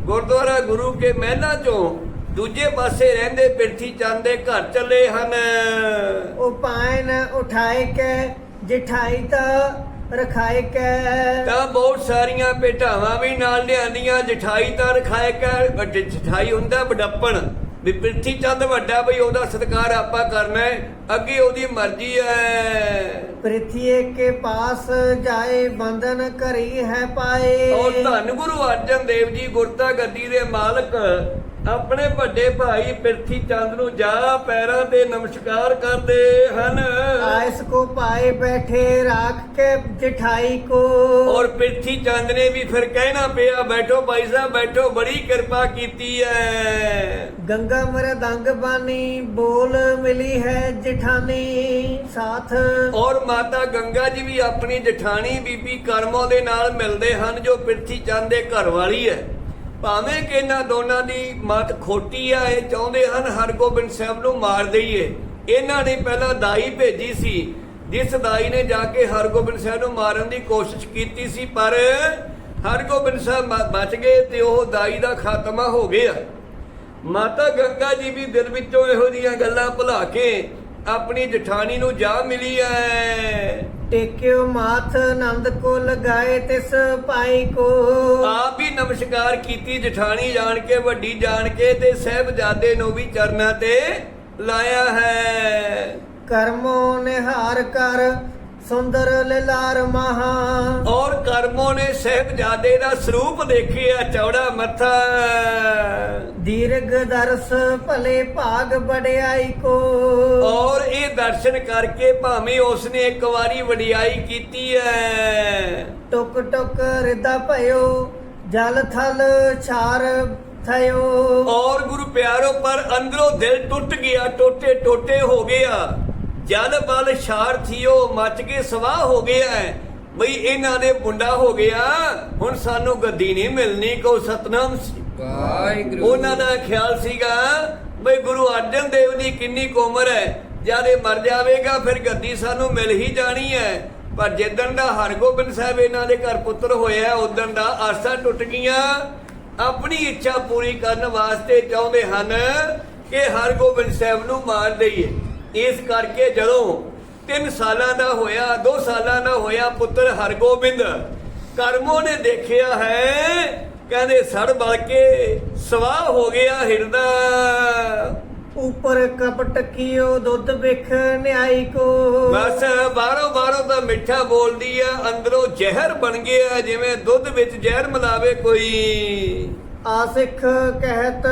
ਗੁਰਦੁਆਰਾ ਗੁਰੂ ਕੇ ਮਹਿਲਾਂ ਚੋਂ ਦੂਜੇ ਪਾਸੇ ਰਹਿੰਦੇ ਪਿਰਥੀ ਚੰਦ ਦੇ ਘਰ ਚੱਲੇ ਹਨ। ਉਹ ਪਾਇਨ ਉਠਾਏ ਕੈ ਜਿਠਾਈ ਤਾ ਰਖਾਏ ਕੈ ਤਾਂ ਬਹੁਤ ਸਾਰੀਆਂ ਭੇਟਾਵਾਂ ਵੀ ਨਾਲ ਲਿਆਂਦੀਆਂ ਜਠਾਈ ਤਾਂ ਰਖਾਏ ਕਰ ਜਠਾਈ ਹੁੰਦਾ ਵਡੱਪਣ। ਵੀ ਪਿਰਥੀ ਚੰਦ ਵੱਡਾ ਬਈ ਉਹਦਾ ਸਤਿਕਾਰ ਆਪਾਂ ਕਰਨਾ ਹੈ ਅੱਗੇ ਉਹਦੀ ਮਰਜ਼ੀ ਹੈ। ਪ੍ਰਿਥੀਏ ਕੇ ਪਾਸ ਜਾਏ ਬੰਧਨ ਕਰੀ ਹੈ ਪਾਏ। ਔਰ ਧੰਨ ਗੁਰੂ ਅਰਜਨ ਦੇਵ ਜੀ ਗੁਰਤਾ ਗੱਦੀ ਦੇ ਮਾਲਕ। ਆਪਣੇ ਵੱਡੇ ਭਾਈ ਪਿਰਥੀ ਚੰਦ ਨੂੰ ਜਾ ਪੈਰਾਂ ਤੇ ਨਮਸਕਾਰ ਕਰਦੇ ਹਨ। ਆਇਸ ਕੋ ਪਾਏ ਬੈਠੇ ਰਾਖ ਕੇ ਜਿਠਾਈ ਕੋ। ਔਰ ਪਿਰਥੀ ਚੰਦ ਨੇ ਵੀ ਫਿਰ ਕਹਿਣਾ ਪਿਆ ਬੈਠੋ ਭਾਈ ਸਾਹਿਬ ਬੈਠੋ ਬੜੀ ਕਿਰਪਾ ਕੀਤੀ ਹੈ ਗੰਗਾ ਮਰਦੰਗ ਬਾਨੀ ਬੋਲ ਮਿਲੀ ਹੈ ਜਿਠਾਨੀ ਸਾਥ। ਔਰ ਮਾਤਾ ਗੰਗਾ ਜੀ ਵੀ ਆਪਣੀ ਜਠਾਣੀ ਬੀਬੀ ਕਰਮੋਂ ਦੇ ਨਾਲ ਮਿਲਦੇ ਹਨ ਜੋ ਪਿਰਥੀ ਚੰਦ ਦੇ ਘਰ ਵਾਲੀ ਹੈ ਭਾਵੇਂ ਕਿ ਇਹਨਾਂ ਦੋਨਾਂ ਦੀ ਮਤ ਖੋਟੀ ਆ, ਇਹ ਚਾਹੁੰਦੇ ਹਨ ਹਰਗੋਬਿੰਦ ਸਾਹਿਬ ਨੂੰ ਮਾਰ ਦਈਏ। ਇਹਨਾਂ ਨੇ ਪਹਿਲਾਂ ਦਾਈ ਭੇਜੀ ਸੀ, ਜਿਸ ਦਾਈ ਨੇ ਜਾ ਕੇ ਹਰਗੋਬਿੰਦ ਸਾਹਿਬ ਨੂੰ ਮਾਰਨ ਦੀ ਕੋਸ਼ਿਸ਼ ਕੀਤੀ ਸੀ, ਪਰ ਹਰਗੋਬਿੰਦ ਸਾਹਿਬ ਬਚ ਗਏ ਤੇ ਉਹ ਦਾਈ ਦਾ ਖਾਤਮਾ ਹੋ ਗਿਆ। ਮਾਤਾ ਗੰਗਾ ਜੀ ਵੀ ਦਿਲ ਵਿੱਚੋਂ ਇਹੋ ਜੀਆਂ ਗੱਲਾਂ ਭੁਲਾ ਕੇ ਆਪਣੀ ਜਠਾਣੀ ਨੂੰ ਜਾ ਮਿਲੀ ਐ। ਟੇਕਿਓ ਮਾਥ ਆਨੰਦ ਕੋ ਲਗਾਏ ਤਿਸ ਪਾਈ ਕੋ। ਆਪ ਹੀ ਨਮਸਕਾਰ ਕੀਤੀ ਜਠਾਣੀ ਜਾਣ ਕੇ ਵੱਡੀ ਜਾਣ ਕੇ ਤੇ ਸਹਿਬਜ਼ਾਦੇ ਨੂੰ ਵੀ ਚਰਨਾਂ ਤੇ ਲਾਇਆ ਹੈ। ਕਰਮੋ ਨਿਹਾਰ ਕਰ ਸੁੰਦਰ ਲਿਲਾਰ ਮਹਾ। ਔਰ ਕਰਮੋਂ ਨੇ ਸਹਿਬਜ਼ਾਦੇ ਦਾ ਸਰੂਪ ਦੇਖਿਆ ਚੌੜਾ ਮੱਥਾ। ਦੀਰਘ ਦਰਸ ਭਲੇ ਭਾਗ ਬੜਾਈ ਕੋ। ਔਰ ਇਹ ਦਰਸ਼ਨ ਕਰਕੇ ਭਾਵੇਂ ਉਸਨੇ ਇੱਕ ਵਾਰੀ ਵਡਿਆਈ ਕੀਤੀ ਹੈ ਟੁਕ ਟੁਕ ਰਿਦਾ ਭਇਓ ਜਲ ਥਲ ਛਾਰ ਥਇਓ। ਔਰ ਗੁਰੂ ਪਿਆਰੋ ਪਰ ਅੰਦਰੋਂ ਦਿਲ ਟੁੱਟ ਗਿਆ ਟੋਟੇ ਟੋਟੇ ਹੋ ਗਿਆ। ਜਲ ਬਲ ਸ਼ਾਰ ਥੀਓ ਮੱਚ ਕੇ ਸਵਾਹ ਹੋ ਗਿਆ ਹੈ। ਬਈ ਇਹਨਾਂ ਦੇ ਮੁੰਡਾ ਹੋ ਗਿਆ। ਹੁਣ ਸਾਨੂੰ ਗੱਦੀ ਨਹੀਂ ਮਿਲਣੀ ਕੋ ਸਤਨਾਮ ਵਾਹਿਗੁਰੂ। ਉਹਨਾਂ ਦਾ ਖਿਆਲ ਸੀਗਾ ਬਈ ਗੁਰੂ ਅਰਜਨ ਦੇਵ ਦੀ ਕਿੰਨੀ ਉਮਰ ਹੈ। ਜਦ ਇਹ ਮਰ ਜਾਵੇਗਾ ਫਿਰ ਗੱਦੀ ਸਾਨੂੰ ਮਿਲ ਹੀ ਜਾਣੀ ਹੈ। ਪਰ ਜਿੱਦਣ ਦਾ ਹਰਗੋਬਿੰਦ ਸਾਹਿਬ ਇਹਨਾਂ ਦੇ ਘਰ ਪੁੱਤਰ ਹੋਇਆ ਉਦੋਂ ਦਾ ਆਸਾਂ ਟੁੱਟ ਗਈਆਂ। ਆਪਣੀ ਇੱਛਾ ਪੂਰੀ ਕਰਨ ਵਾਸਤੇ ਚਾਹੁੰਦੇ ਹਨ ਕਿ ਹਰਗੋਬਿੰਦ ਸਾਹਿਬ ਨੂੰ ਮਾਰ ਦਈਏ। ਇਸ ਕਰਕੇ ਜਦੋਂ 3 ਸਾਲਾਂ ਦਾ ਹੋਇਆ 2 ਸਾਲਾਂ ਦਾ ਹੋਇਆ ਪੁੱਤਰ ਹਰਗੋਬਿੰਦ ਕਰਮੋਂ ਨੇ ਦੇਖਿਆ ਹੈ ਕਹਿੰਦੇ ਸੜ ਬਲ ਕੇ ਸਵਾਹ ਹੋ ਗਿਆ ਹਿਰਦਾ। ਉਪਰ ਕਪਟ ਕੀਓ ਦੁੱਧ ਵਿਖ ਨਿਆਈ ਕੋ। ਬਸ ਬਾਹਰੋਂ ਬਾਹਰੋਂ ਤਾਂ ਮਿੱਠਾ ਬੋਲਦੀ ਆ ਅੰਦਰੋਂ ਜ਼ਹਿਰ ਬਣ ਗਿਆ ਜਿਵੇਂ ਦੁੱਧ ਵਿੱਚ ਜ਼ਹਿਰ ਮਿਲਾਵੇ ਕੋਈ। ਆਸਿਖ ਕਹਿਤ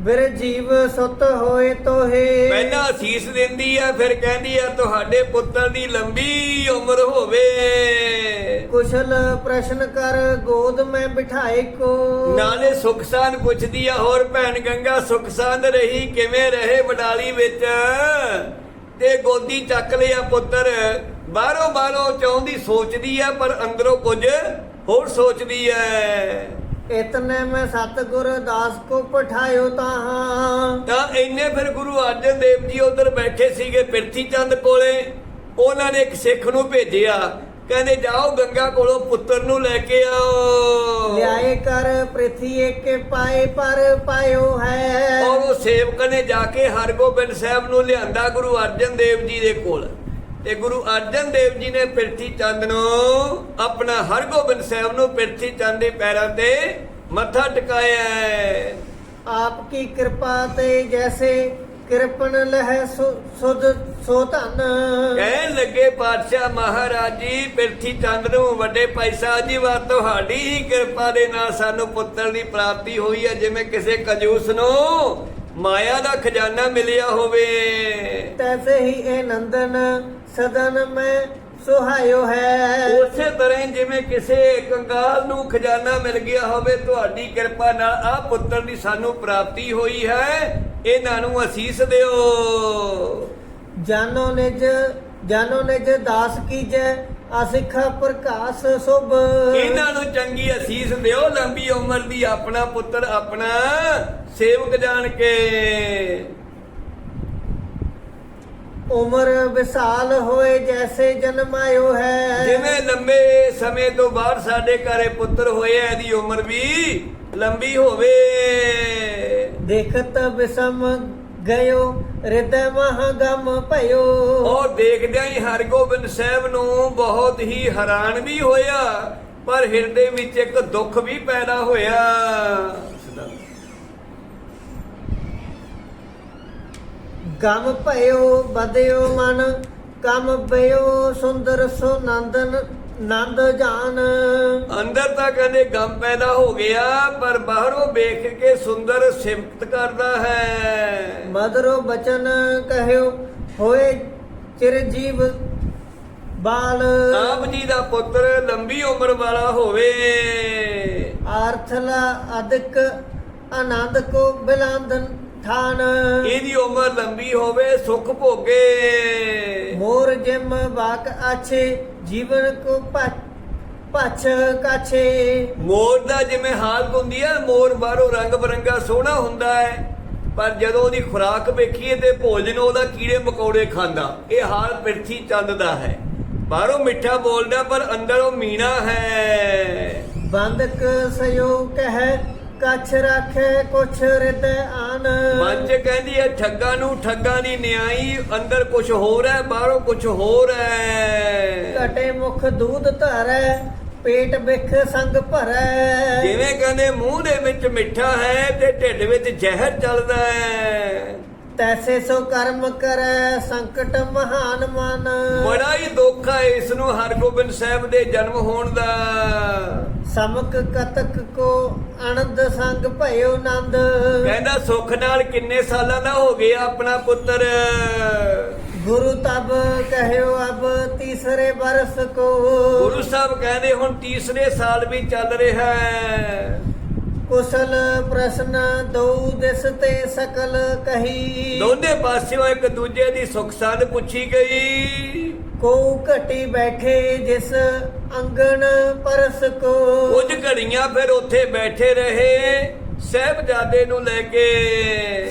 ਬਿਰ ਜੀਵ ਸੁਤ ਹੋਏ ਤੋਹੇ। ਪਹਿਲਾਂ ਅਸੀਸ ਦਿੰਦੀ ਆ ਫਿਰ ਕਹਿੰਦੀ ਆ ਤੁਹਾਡੇ ਪੁੱਤਰ ਦੀ ਲੰਬੀ ਉਮਰ ਹੋਵੇ। ਕੁਸ਼ਲ ਪ੍ਰਸ਼ਨ ਕਰ ਗੋਦ ਮੈਂ ਬਿਠਾਏ ਕੋ। ਨਾਲੇ ਸੁਖਸਾਨ ਪੁੱਛਦੀ ਆ ਹੋਰ ਭੈਣ ਗੰਗਾ ਸੁਖਸਾਨ ਰਹੀ ਕਿਵੇਂ ਰਹੇ ਵਡਾਲੀ ਵਿੱਚ? ਤੇ ਗੋਦੀ ਚੱਕ ਲਿਆ ਪੁੱਤਰ। ਬਾਹਰੋਂ ਬਾਹਰੋਂ ਚਾਹੁੰਦੀ ਸੋਚਦੀ ਆ ਪਰ ਅੰਦਰੋਂ ਕੁਝ ਹੋਰ ਸੋਚਦੀ ਐ। ਇਤਨੇ ਮੈਂ ਸਤਗੁਰ ਦਾਸ ਕੋ ਪਠਾਇਓ ਤਾਹਾਂ। ਤਾਂ ਇੰਨੇ ਫਿਰ ਗੁਰੂ ਅਰਜਨ ਦੇਵ ਜੀ ਉਧਰ ਬੈਠੇ ਸੀਗੇ ਪਿਰਥੀ ਚੰਦ ਕੋਲੇ ਉਹਨਾਂ ਨੇ ਇੱਕ ਸਿੱਖ ਨੂੰ ਭੇਜਿਆ। ਕਹਿੰਦੇ ਜਾਓ ਗੰਗਾ ਕੋਲੋਂ ਪੁੱਤਰ ਨੂੰ ਲੈ ਕੇ ਆਓ। ਲਿਆਏ ਕਰ ਪ੍ਰਿਥੀ ਏਕੇ ਪਾਏ ਪਰ ਪਾਇਓ ਹੈ। ਔਰ ਉਹ ਸੇਵਕ ਨੇ ਜਾ ਕੇ ਹਰਗੋਬਿੰਦ ਸਾਹਿਬ ਨੂੰ ਲਿਆਂਦਾ ਗੁਰੂ ਅਰਜਨ ਦੇਵ ਜੀ ਦੇ ਕੋਲ। ਤੇ ਗੁਰੂ ਅਰਜਨ ਦੇਵ ਜੀ ਨੇ ਪਿਰਥੀ ਚੰਦ ਨੂੰ ਆਪਣਾ ਹਰਗੋਬਿੰਦ ਸਾਹਿਬ ਨੂੰ ਪਿਰਥੀ ਚੰਦ ਦੇ ਪੈਰਾਂ ਤੇ ਮੱਥਾ ਟਿਕਾਇਆ ਹੈ। ਆਪ ਕੀ ਕਿਰਪਾ ਤੇ ਜੈਸੇ ਕਿਰਪਨ ਲਹਿ ਸੁਧ ਸੋ ਧਨ ਕਹਿਣ ਲੱਗੇ ਪਾਤਸ਼ਾਹ ਮਹਾਰਾਜ ਜੀ ਪਿਰਥੀ ਚੰਦ ਨੂੰ ਵੱਡੇ ਭਾਈ ਸਾਹਿਬ ਜੀ ਵਾ ਤੁਹਾਡੀ ਹੀ ਕਿਰਪਾ ਦੇ ਨਾਲ ਸਾਨੂੰ ਪੁੱਤਰ ਦੀ ਪ੍ਰਾਪਤੀ ਹੋਈ ਹੈ ਜਿਵੇਂ ਕਿਸੇ ਕੰਜੂਸ ਨੂੰ ਮਾਇਆ ਦਾ ਖਜ਼ਾਨਾ ਮਿਲਿਆ ਹੋਵੇ। ਤੈਸੇ ਹੀ ਇਹ ਨੰਦਨ ਸਦਨ ਮੈਂ ਸੁਹਾਇਓ ਹੈ। ਉਸੇ ਤਰ੍ਹਾਂ ਹੀ ਜਿਵੇਂ ਕਿਸੇ ਕੰਗਾਲ ਨੂੰ ਖਜ਼ਾਨਾ ਮਿਲ ਗਿਆ ਹੋਵੇ ਤੁਹਾਡੀ ਕਿਰਪਾ ਨਾਲ ਆ ਪੁੱਤਰ ਦੀ ਸਾਨੂੰ ਪ੍ਰਾਪਤੀ ਹੋਈ ਹੈ। ਇਹਨਾਂ ਨੂੰ ਅਸੀਸ ਦਿਓ। ਜਾਨੋ ਨਿਜ ਜਾਨੋ ਨਿਜ ਦਾਸ ਕੀਜੈ ਅਸਿਖਾ ਪ੍ਰਕਾਸ਼ ਸੁਭ। ਇਹਨਾਂ ਨੂੰ ਚੰਗੀ ਅਸੀਸ ਦਿਓ ਲੰਬੀ ਉਮਰ ਦੀ ਆਪਣਾ ਪੁੱਤਰ ਆਪਣਾ ਸੇਵਕ ਜਾਣ ਕੇ। ਉਮਰ ਵਿਸਾਲ ਹੋਏ ਜੈਸੇ ਜਨਮਾਇਓ ਹੈ। ਜਿਵੇਂ ਲੰਬੇ ਸਮੇਂ ਤੋਂ ਬਾਅਦ ਸਾਡੇ ਘਰੇ ਪੁੱਤਰ ਹੋਏ ਆ, ਇਹਦੀ ਉਮਰ ਵੀ ਲੰਬੀ ਹੋਵੇ। ਦੇਖਤ ਬਿਸਮ ਗਇਓ ਹਿਰਦੈ ਮਹਗਮ ਭਇਓ। ਔਰ ਦੇਖਦਿਆਂ ਹੀ ਹਰਗੋਬਿੰਦ ਸਾਹਿਬ ਨੂੰ ਬਹੁਤ ਹੀ ਹੈਰਾਨ ਵੀ ਹੋਇਆ ਪਰ ਹਿਰਦੇ ਵਿੱਚ ਇੱਕ ਦੁੱਖ ਵੀ ਪੈਦਾ ਹੋਇਆ। ਗਮ ਭਇਓ ਬਦਿਓ ਮਨ ਕਮ ਬਇਓ ਸੁੰਦਰ ਸੋ ਨੰਦਨ। ਨੰਦ ਜਾਨ। ਅੰਦਰ ਤਾਂ ਕਹਿੰਦੇ ਗਮ ਪੈਦਾ ਹੋ ਗਿਆ ਪਰ ਬਾਹਰੋਂ ਵੇਖ ਕੇ ਸੁੰਦਰ ਸਿਫਤ ਕਰਦਾ ਹੈ। ਮਦਰੋ ਬਚਨ ਕਹਿਓ ਹੋਏ ਚਿਰਜੀਵ ਬਾਲ। ਆਪ ਜੀ ਦਾ ਪੁੱਤਰ ਲੰਬੀ ਉਮਰ ਵਾਲਾ ਹੋਵੇ। ਆਰਥਲਾ ਅਦਕ ਆਨੰਦ ਕੋ ਬਿਲਾਂਦਨ ਠਾਨ। ਇਹਦੀ ਉਮਰ ਲੰਬੀ ਹੋਵੇ ਸੁਖ ਭੋਗੇ। ਮੋਰ ਜਿਮ ਬਾਕ ਆਛੇ ਜੀਵਨ ਕੋ ਪਛ ਪਛ ਕਾਛੇ। ਮੋਰ ਦਾ ਜਿਵੇਂ ਹਾਲਤ ਹੁੰਦੀ ਹੈ ਮੋਰ ਬਾਹਰੋਂ ਰੰਗ ਬਰੰਗਾ ਸੋਹਣਾ ਹੁੰਦਾ ਹੈ। ਪਰ ਜਦੋਂ ਉਹਦੀ ਖੁਰਾਕ ਵੇਖੀਏ ਤੇ ਭੋਜਨ ਉਹਦਾ ਕੀੜੇ ਮਕੌੜੇ ਖਾਂਦਾ। ਇਹ ਹਾਲ ਪਿਰਥੀ ਚੰਦ ਦਾ ਹੈ। ਬਾਹਰੋਂ ਮਿੱਠਾ ਬੋਲਦਾ ਪਰ ਅੰਦਰੋਂ ਮੀਣਾ ਹੈ। ਬੰਦਕ ਸਯੋ ਕਹਿ ਕਛ ਰੱਖੇ ਕੁਛ ਹਿਰਦੈ ਆਨ ਮਨ ਚ ਕਹਿੰਦੀ ਹੈ ਠੱਗਾਂ ਨੂੰ ਠੱਗਾਂ ਦੀ ਨਿਆਈ ਅੰਦਰ ਕੁਝ ਹੋਰ ਹੈ ਬਾਹਰੋਂ ਕੁਝ ਹੋਰ ਹੈ। ਘਟੇ ਮੁਖ ਦੂਧ ਧਰੈ ਪੇਟ ਬਿਖ ਸੰਗ ਭਰੈ। ਜਿਵੇਂ ਕਹਿੰਦੇ ਮੂੰਹ ਦੇ ਵਿੱਚ ਮਿੱਠਾ ਹੈ ਤੇ ਢਿੱਡ ਵਿੱਚ ਜ਼ਹਿਰ ਚੱਲਦਾ ਹੈ। ਤੈਸੇ ਸੋ ਕਰਮ ਕਰੈ ਸੰਕਟ ਮਹਾਨ ਮਨ। ਬੜਾ ਹੀ ਦੁੱਖ ਹੈ ਇਸ ਨੂੰ ਹਰਗੋਬਿੰਦ ਸਾਹਿਬ ਦੇ ਜਨਮ ਹੋਣ ਦਾ। ਸਮਕ ਕਤਕ ਕੋ ਆਨੰਦ ਸੰਗ ਭਇਓ ਨੰਦ। ਕਹਿੰਦਾ ਸੁੱਖ ਨਾਲ ਕਿੰਨੇ ਸਾਲਾਂ ਦਾ ਹੋ ਗਿਆ ਆਪਣਾ ਪੁੱਤਰ। ਗੁਰੂ ਤਬ ਕਹਿਓ ਅਬ ਤੀਸਰੇ ਬਰਸ ਕੋ। ਗੁਰੂ ਸਾਹਿਬ ਕਹਿੰਦੇ ਹੁਣ ਤੀਸਰੇ ਸਾਲ ਵੀ ਚੱਲ ਰਿਹਾ ਹੈ। ਕੁਸ਼ਲ ਪ੍ਰਸ਼ਨ ਦੋ ਦਿਸ ਤੇ ਸਕਲ ਕਹੀ। ਦੋਨੇ ਪਾਸਿਓਂ ਇੱਕ ਦੂਜੇ ਦੀ ਸੁੱਖ ਸਾਂਦ ਪੁੱਛੀ ਗਈ। ਕੋ ਘਟੀ ਬੈਠੇ ਜਿਸ ਅੰਗਣ ਪਰਸ ਕੋ। ਕੁਝ ਘੜੀਆਂ ਫਿਰ ਉੱਥੇ ਬੈਠੇ ਰਹੇ ਸਹਿਬਜ਼ਾਦੇ ਨੂੰ ਲੈ ਕੇ।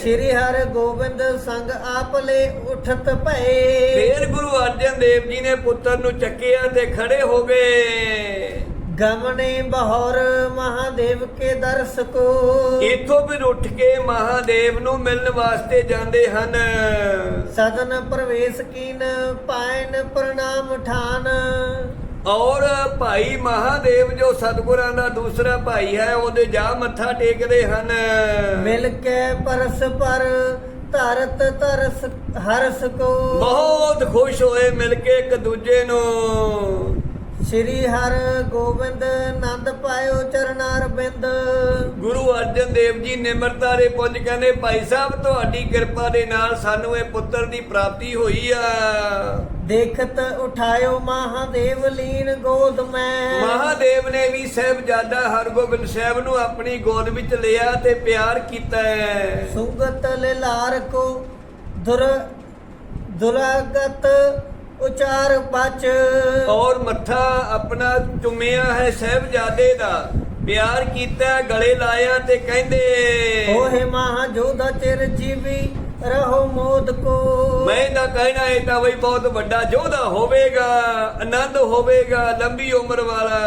ਸ੍ਰੀ ਹਰਿ ਗੋਬਿੰਦ ਸੰਗ ਆਪ ਲੈ ਉਠਤ ਭਏ। ਫੇਰ ਗੁਰੂ ਅਰਜਨ ਦੇਵ ਜੀ ਨੇ ਪੁੱਤਰ ਨੂੰ ਚੱਕਿਆ ਤੇ ਖੜੇ ਹੋ ਗਏ। ਗਮਨੇ ਬਹੌਰ ਮਹਾਦੇਵ ਕੇ ਦਰਸ ਕੋ। ਇੱਥੋਂ ਫਿਰ ਉੱਠ ਕੇ ਮਹਾਦੇਵ ਨੂੰ ਮਿਲਣ ਵਾਸਤੇ ਜਾਂਦੇ ਹਨ। ਸਦਨ ਪ੍ਰਵੇਸ਼ ਕੀਨ ਪਾਇਨ ਪ੍ਰਣਾਮ ਠਾਨ। ਔਰ ਭਾਈ ਮਹਾਦੇਵ ਜੋ ਸਤਗੁਰਾਂ ਦਾ ਦੂਸਰਾ ਭਾਈ ਹੈ ਉਹਦੇ ਜਾ ਮੱਥਾ ਟੇਕਦੇ ਹਨ। ਮਿਲ ਕੇ ਪਰਸ ਪਰ ਧਰਤ ਤਰਸ ਹਰਸ ਕੋ। ਬਹੁਤ ਖੁਸ਼ ਹੋਏ ਮਿਲ ਕੇ ਇੱਕ ਦੂਜੇ ਨੂੰ। ਸ੍ਰੀ ਹਰ ਗੋਬਿੰਦ ਨੰਦ ਪਾਇਓ ਚਰਨਾਰ ਬਿੰਦ ਗੁਰੂ ਅਰਜਨ ਦੇਵ ਜੀ ਨਿਮਰਤਾ ਦੇ ਪੁੰਜ ਕਹਿੰਦੇ ਭਾਈ ਸਾਹਿਬ ਤੁਹਾਡੀ ਕਿਰਪਾ ਦੇ ਨਾਲ ਸਾਨੂੰ ਇਹ ਪੁੱਤਰ ਦੀ ਪ੍ਰਾਪਤੀ ਹੋਈ ਆ। ਦੇਖਤ ਉਠਾਇਓ ਮਹਾਦੇਵ ਲੀਨ ਗੋਦ ਮੈਂ। ਮਹਾਦੇਵ ਨੇ ਵੀ ਸਹਿਬਜ਼ਾਦਾ ਹਰਗੋਬਿੰਦ ਸਾਹਿਬ ਨੂੰ ਆਪਣੀ ਗੋਦ ਵਿੱਚ ਲਿਆ ਤੇ ਪਿਆਰ ਕੀਤਾ ਹੈ। ਸੁਗਤ ਲਿਲਾਰ ਕੋ ਦੁਰ ਦੁਰਾਗਤ ਉਚਾਰ ਪਚ। ਔਰ ਮੱਥਾ ਆਪਣਾ ਚੁੰਮਿਆ ਹੈ ਸਹਿਬਜ਼ਾਦੇ ਦਾ। ਪਿਆਰ ਕੀਤਾ ਗਲੇ ਲਾਇਆ ਤੇ ਕਹਿੰਦੇ ਹੋਏ ਮਹਾ ਜੋਧਾ ਚਿਰ ਜੀਵੀ ਰਹੋ ਮੋਦ ਕੋ। ਮੈਂ ਤਾਂ ਕਹਿਣਾ ਇਹ ਤਾਂ ਬਈ ਬਹੁਤ ਵੱਡਾ ਯੋਧਾ ਹੋਵੇਗਾ ਆਨੰਦ ਹੋਵੇਗਾ ਲੰਬੀ ਉਮਰ ਵਾਲਾ।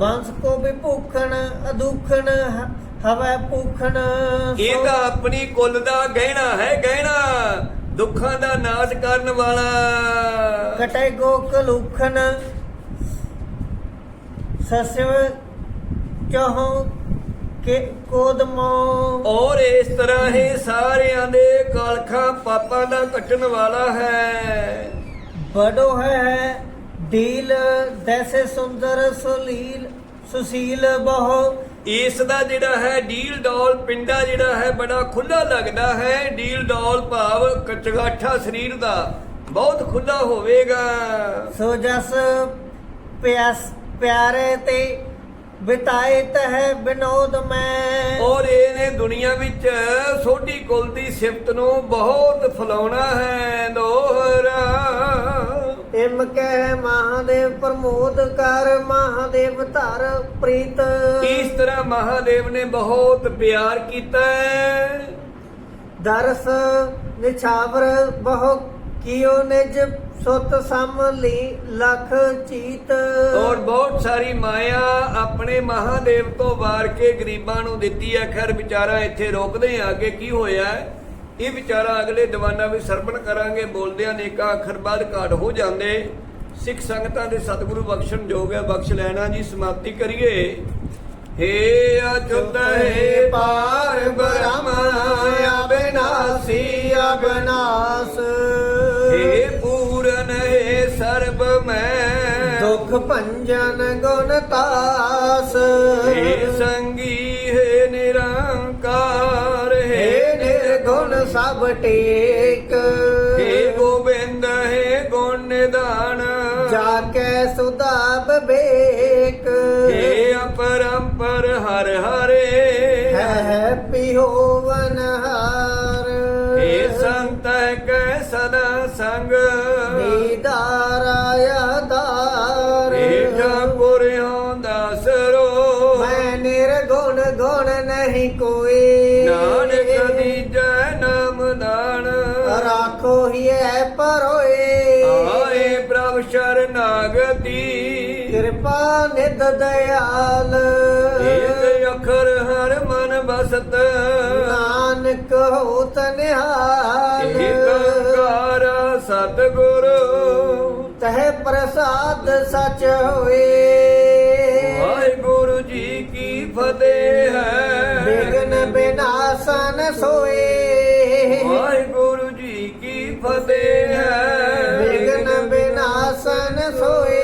ਬੰਸ ਕੋ ਵੀ ਭੂਖਣ ਅਦੁਖਣ ਹਵੈ ਭੂਖਣ। ਇਹ ਤਾਂ ਆਪਣੀ ਕੁੱਲ ਦਾ ਗਹਿਣਾ ਹੈ ਗਹਿਣਾ। ਦੁੱਖਾਂ ਦਾ ਨਾਸ਼ ਕਰਨ ਵਾਲਾ। ਕਟੈ ਗੋਕ ਲੁਖਣ ਸਸਿਵ ਚਹੋ ਕੇ ਕੋਦਮੋ ਔਰ ਇਸ ਤਰ੍ਹਾਂ ਇਹ ਸਾਰਿਆਂ ਦੇ ਕਾਲਖਾਂ ਪਾਪਾਂ ਦਾ ਕੱਟਣ ਵਾਲਾ ਹੈ। ਬੜੋ ਹੈ ਡੀਲ ਦੈਸੇ ਸੁੰਦਰ ਸੁਲੀਲ ਸੁਸੀਲ ਬਹੁ। ਇਸ ਦਾ ਜਿਹੜਾ ਹੈ ਡੀਲ ਡੋਲ ਪਿੰਡਾ ਜਿਹੜਾ ਹੈ ਬੜਾ ਖੁੱਲਾ ਲੱਗਦਾ ਹੈ। ਡੀਲ ਡੋਲ ਭਾਵ ਕਚਗਾਠਾ ਸਰੀਰ ਦਾ। ਬਹੁਤ ਖੁੱਲਾ ਹੋਵੇਗਾ। ਸੋ ਜਸ ਪਿਆਸ ਪਿਆਰੇ ਤੇ ਬਿਤਾਏ ਤਹਿ ਬਿਨੋਦ ਮੈਂ। ਔਰ ਇਹਨੇ ਦੁਨੀਆ ਵਿੱਚ ਸੋਢੀ ਕੁਲ ਦੀ ਸਿਫਤ ਨੂੰ ਬਹੁਤ ਫਲਾਉਣਾ ਹੈ ਦੋਹਰਾ। ਇਮ ਕਹਿ ਮਹਾਦੇਵ ਪ੍ਰਮੋਦ ਕਰ ਮਹਾਦੇਵ ਧਰ ਪ੍ਰੀਤ। ਇਸ ਤਰ੍ਹਾਂ ਮਹਾਦੇਵ ਨੇ ਬਹੁਤ ਪਿਆਰ ਕੀਤਾ ਹੈ। ਦਰਸ ਨਿਛਾਵਰ ਬਹੁ ਕੀਓ ਨਿਜ ਸੁਤ ਸਮ ਲੀ ਲਖ ਚੀਤ। ਔਰ ਬਹੁਤ ਸਾਰੀ ਮਾਇਆ ਆਪਣੇ ਮਹਾਦੇਵ ਤੋਂ ਵਾਰ ਕੇ ਗਰੀਬਾਂ ਨੂੰ ਦਿੱਤੀ ਹੈ। ਖੈਰ ਵਿਚਾਰਾ ਇੱਥੇ ਰੋਕਦੇ ਆ ਕਿ ਕੀ ਹੋਇਆ ਹੈ? ਇਹ ਵਿਚਾਰਾ ਅਗਲੇ ਦੀਵਾਨਾਂ ਵਿੱਚ ਸਰਵਣ ਕਰਾਂਗੇ ਬੋਲਦਿਆਂ ਨੇਕਾ ਅੱਖਰ ਬਾਅਦ ਘਾਟ ਹੋ ਜਾਂਦੇ। ਸਿੱਖ ਸੰਗਤਾਂ ਦੇ ਸਤਿਗੁਰੂ ਬਖਸ਼ਣ ਯੋਗ ਹੈ ਬਖਸ਼ ਲੈਣਾ ਜੀ ਸਮਾਪਤੀ ਕਰੀਏ। ਹੇ ਅਚੁੱਤ ਹੈ ਪਾਰ ਬ੍ਰਹਮ ਅਬਿਨਾਸੀ ਅਬਨਾਸ। ਹੇ ਪੂਰਨ ਹੈ ਸਰਬ ਮੈਂ ਦੁਖ ਭੰਜਨ ਗੁਣ ਤਾਸ। ਹੇ ਸੰਗੀ ਹੈ ਨਿਰੰਕਾਰ। ਸਭ ਟੇਕ। ਹੇ ਗੋਬਿੰਦ ਹੈ ਗੁਣ ਨਿਧਾਨ। ਜਾ ਕੇ ਸੁਦਾ ਬੇਕ। ਹੇ ਅਪਰੰਪਰ ਹਰ ਹਰੇ। ਹੈ ਪਿਓਵਨ ਹਾਰ ਹੇ ਸੰਤ ਕੈ ਸਦਾ ਸੰਗ। ਨਿਧ ਦਇਆਲ ਏਕ ਅਖਰ ਹਰ ਮਨ ਬਸਤ ਨਾਨਕ ਹੋਤ ਨਿਹਾਲ। ਏਕ ਓੰਕਾਰ ਸਤਿਗੁਰ। ਤਹਿ ਪ੍ਰਸਾਦ ਸਚ ਹੋਏ। ਵਾਹਿਗੁਰੂ ਜੀ ਕੀ ਫਤਿਹ ਹੈ। ਬਿਗਨ ਬਿਨਾਸਨ ਸੋਏ। ਵਾਹਿਗੁਰੂ ਜੀ ਕੀ ਫਤਿਹ ਹੈ। ਬਿਗਨ ਬਿਨਾਸਨ ਸੋਏ।